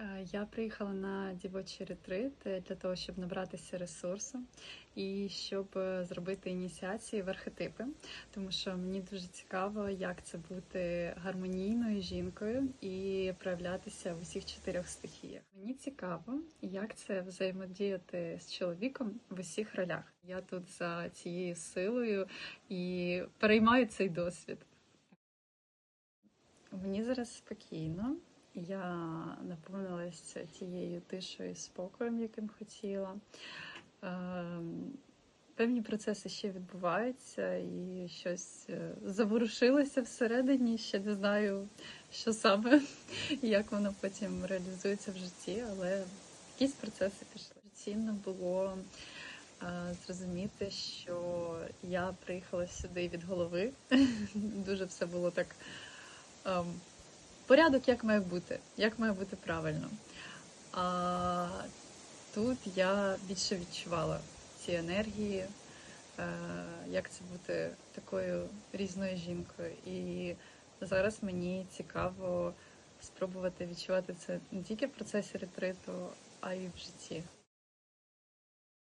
Е, Я приїхала на дівочий ретрит е, для того, щоб набратися ресурсу і щоб е, зробити ініціації в архетипи, тому що мені дуже цікаво, як це бути гармонійною жінкою і проявлятися в усіх чотирьох стихіях. Мені цікаво, як це взаємодіяти з чоловіком в усіх ролях. Я тут за цією силою і переймаю цей досвід. Мені зараз спокійно. Я наповнилася тією тишою і спокоєм, яким хотіла. Ем, Певні процеси ще відбуваються, і щось е, заворушилося всередині. Ще не знаю, що саме як воно потім реалізується в житті, але якісь процеси пішли. Цінно було е, зрозуміти, що я приїхала сюди від голови. Дуже все було так. Порядок як має бути, як має бути правильно. А тут я більше відчувала ці енергії, е, як це бути такою різною жінкою. І зараз мені цікаво спробувати відчувати це не тільки в процесі ретриту, а й в житті.